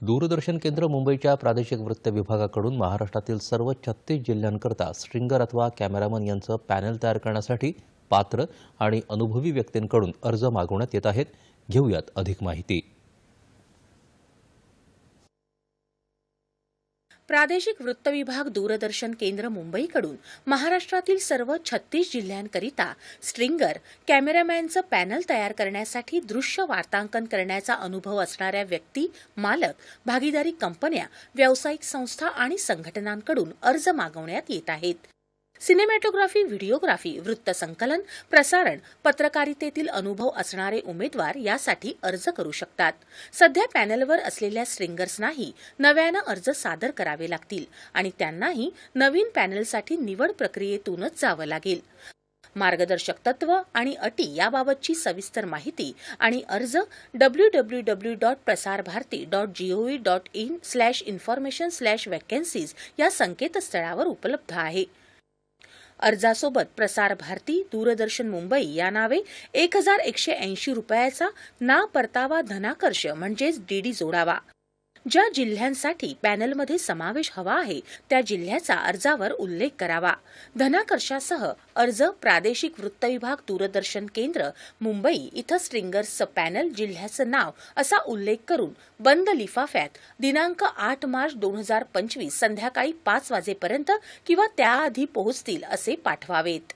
दूरदर्शन केंद्र मुंबईच्या प्रादेशिक वृत्त विभागाकडून महाराष्ट्रातील सर्व छत्तीस जिल्ह्यांकरता स्ट्रिंगर अथवा कॅमेरामन यांचं पॅनल तयार करण्यासाठी पात्र आणि अनुभवी व्यक्तींकडून अर्ज मागवण्यात येत आहेत. घेऊयात अधिक माहिती. प्रादेशिक वृत्त विभाग दूरदर्शन केंद्र मुंबईकडून महाराष्ट्रातील सर्व छत्तीस जिल्ह्यांकरिता स्ट्रिंगर कॅमेरामॅनचं पॅनल तयार करण्यासाठी दृश्य वार्तांकन करण्याचा अनुभव असणाऱ्या व्यक्ती मालक भागीदारी कंपन्या व्यावसायिक संस्था आणि संघटनांकडून अर्ज मागवण्यात येत आहेत. सिनेमॅटोग्राफी व्हिडिओग्राफी वृत्तसंकलन प्रसारण पत्रकारितेतील अनुभव असणारे उमेदवार यासाठी अर्ज करू शकतात. सध्या पॅनलवर असलेल्या स्ट्रिंगर्सनाही नव्यानं अर्ज सादर करावे लागतील आणि त्यांनाही नवीन पॅनलसाठी निवड प्रक्रियेतूनच जावं लागेल. मार्गदर्शक तत्व आणि अटी याबाबतची सविस्तर माहिती आणि अर्ज W W W dot Prasar Bharati dot G O V dot in slash information slash vacancies या संकेतस्थळावर उपलब्ध आहे. अर्जासोबत प्रसार भारती दूरदर्शन मुंबई या नावे एक हजार एकशे ऐंशी रुपयाचा ना परतावा धनाकर्ष म्हणजेच डीडी जोडावा. ज्या जिल्ह्यांसाठी पॅनलमध्ये समावेश हवा आहे त्या जिल्ह्याचा अर्जावर उल्लेख करावा. धनाकर्षासह अर्ज प्रादेशिक वृत्त विभाग दूरदर्शन केंद्र मुंबई इथं स्ट्रिंगर्सचं पॅनल जिल्ह्याचं नाव असा उल्लेख करून बंद लिफाफ्यात दिनांक आठ मार्च दोन हजार पंचवीस संध्याकाळी पाच वाजेपर्यंत किंवा त्याआधी पोहोचतील असे पाठवावेत.